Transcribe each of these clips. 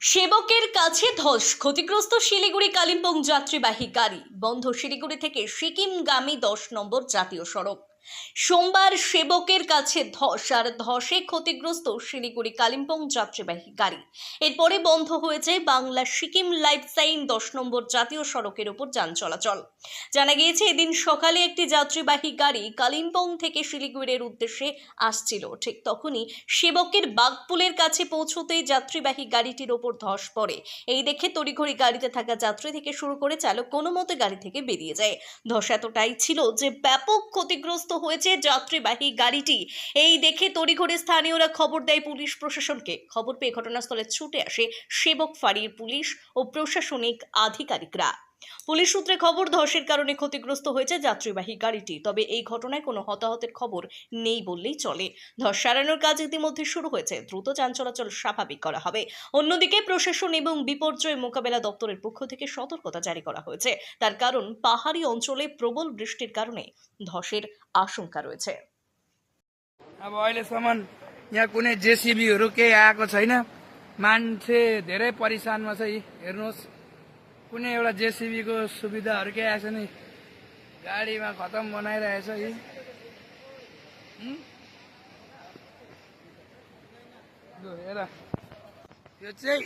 সেবকের কাছে ধস। ক্ষতিগ্রস্ত শিলিগুড়ি কালিম্পং যাত্রীবাহী গাড়ি। বন্ধ শিলিগুড়ি থেকে সিকিমগামী দশ নম্বর জাতীয় সড়ক। সোমবার সেবকের কাছে ধস, আর ধসে ক্ষতিগ্রস্ত শিলিগুড়ি কালিম্পং যাত্রীবাহী গাড়ি। এরপরে বন্ধ হয়েছে বাংলা সিকিম লাইফ সাইন দশ নম্বর জাতীয় সড়কের উপর যান চলাচল। জানা গিয়েছে, এদিন সকালে একটি যাত্রীবাহী গাড়ি কালিম্পং থেকে শিলিগুড়ির উদ্দেশ্যে আসছিল। ঠিক তখনই সেবকের বাগপুলের কাছে পৌঁছতেই যাত্রীবাহী গাড়িটির ওপর ধস পড়ে। এই দেখে তড়িঘড়ি গাড়িতে থাকা যাত্রী থেকে শুরু করে চালক কোনো মতে গাড়ি থেকে বেরিয়ে যায়। ধস এতটাই ছিল যে ব্যাপক ক্ষতিগ্রস্ত হয়েছে যাত্রীবাহী গাড়িটি। এই দেখে তড়িঘড়ি স্থানীয়রা খবর দেয় পুলিশ প্রশাসনকে। খবর পেয়ে ঘটনাস্থলে ছুটে আসে সেবক ফাঁড়ির পুলিশ ও প্রশাসনিক আধিকারিকরা। পুলিশ সূত্রে খবর ধসের কারণে ক্ষতিগ্রস্ত হয়েছে যাত্রীবাহী গাড়িটি তবে এই ঘটনায় কোনো হতাহতের খবর নেই বললেই চলে ধস সারানোর কাজ ইতিমধ্যে শুরু হয়েছে দ্রুত যান চলাচল স্বাভাবিক করা হবে অন্যদিকে প্রশাসন এবং বিপর্যয় মোকাবেলা দপ্তরের পক্ষ থেকে সতর্কতা জারি করা হয়েছে তার কারণ পাহাড়ি অঞ্চলে প্রবল বৃষ্টির কারণে ধসের আশঙ্কা রয়েছে अब अहिलेसम्म यहाँ कुनै जेसिबीहरू केही आएको छैन मान्छे धेरै परेसानमा छ यी हेर्नुहोस् कुनै एउटा जेसिबीको सुविधाहरू केही आएको छैन यी गाडीमा खतम बनाइरहेछ यी हुँ? लु, हेर यो चाहिँ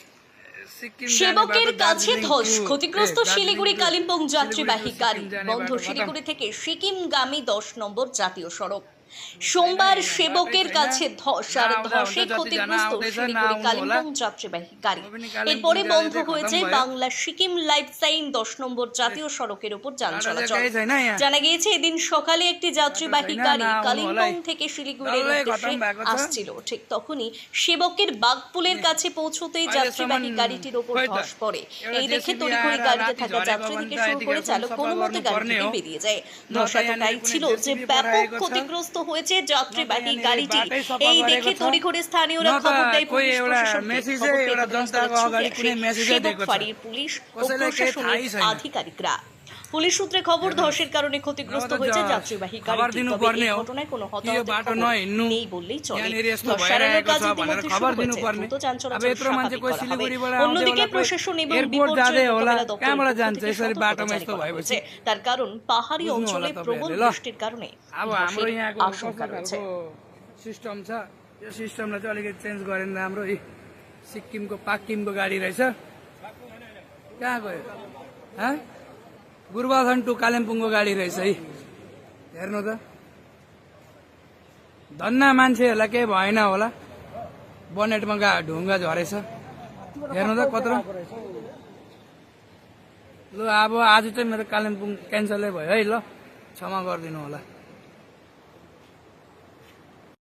सिक्किम जाने সেবকের बाटो কাছে दार्जिलिङ ধস to- ক্ষতিগ্রস্ত ए, শিলিগুড়ি दार्जिलिङ to- কালিম্পং যাত্রীবাহী শিলিগুড়ি to গাড়ি সিকিম जाने বন্ধ बाटो खतम। শিলিগুড়ি থেকে সিকিমগামী দশ নম্বর জাতীয় সড়ক সোমবার সেবকের কাছে ধস আর ধসে ক্ষতিগ্রস্ত শিলিগুড়ি কালিম্পং যাত্রীবাহী গাড়ি। এরপরে বন্ধ হয়েছে বাংলা সিকিম লাইফ সাইন দশ নম্বর জাতীয় সড়কের উপর যান চলাচল। জানা গিয়েছে এদিন সকালে একটি যাত্রীবাহী গাড়ি কালিম্পং থেকে শিলিগুড়ির উদ্দেশ্যে আসছিল। ঠিক তখনই সেবকের বাগপুলের কাছে পৌঁছতেই যাত্রীবাহী গাড়িটির ওপর ধস পড়ে। এই দেখে তড়িঘড়ি গাড়িতে থাকা যাত্রী থেকে শুরু করে চালক কোনো মতে গাড়ি থেকে বেরিয়ে যায়। ধসা এতটাই ছিল যে ব্যাপক ক্ষতিগ্রস্ত হয়েছে যাত্রীবাহী গাড়িটি। এই দেখে তড়িঘড়ি স্থানীয়রা খবর দেয় পুলিশ প্রশাসনকে। খবর পেয়ে ঘটনাস্থলে ছুটে আসে শিবকফাড়ির পুলিশ ও প্রশাসনের আধিকারিকরা। পুলিশ সূত্রে খবর ধসের কারণে ক্ষতিগ্রস্ত नभए त হয়েছে ज- যাত্রীবাহী खबर গাড়িটি তবে दिनुपर्ने এই हो। ঘটনায় কোনো कि यो হতাহতের बाटो খবর नहिँड्नु নেই বললেই চলে यहाँनिर यस्तो ধস সারানোর भइरहेको কাজ छ भनेर ইতিমধ্যে खबर শুরু হয়েছে दिनुपर्ने দ্রুত যান अब চলাচল यत्रो मान्छे স্বাভাবিক कोही করা হবে सिलगढीबाट आउँदै অন্যদিকে होला, कोही প্রশাসন এবং एयरपोर्ट বিপর্যয় जाँदै होला, মোকাবেলা দপ্তরের कहाँबाट পক্ষ जान्छ থেকে यसरी সতর্কতা बाटोमा জারি यस्तो করা भएपछि? হয়েছে। তার কারণ পাহাড়ি बुझ्नु অঞ্চলে होला প্রবল तपाईँहरूले, ल। বৃষ্টির কারণে अब हाम्रो ধসের यहाँको আশঙ্কা कस्तो রয়েছে खालको सिस्टम छ यो सिस्टमलाई चाहिँ अलिकति चेन्ज गरेन राम्रो यी सिक्किमको पाक्किमको गाडी रहेछ कहाँ गयो हँ गुरुबाथन टु कालिम्पोङको गाडी रहेछ है। हेर्नु त। धन्ना मान्छेहरूलाई केही भएन होला। बनेटमा गा ढुङ्गा झरेछ। हेर्नु त कत्रो। लु अब आज चाहिँ मेरो कालिम्पोङ क्यान्सलै भयो है ल। क्षमा गरिदिनु होला।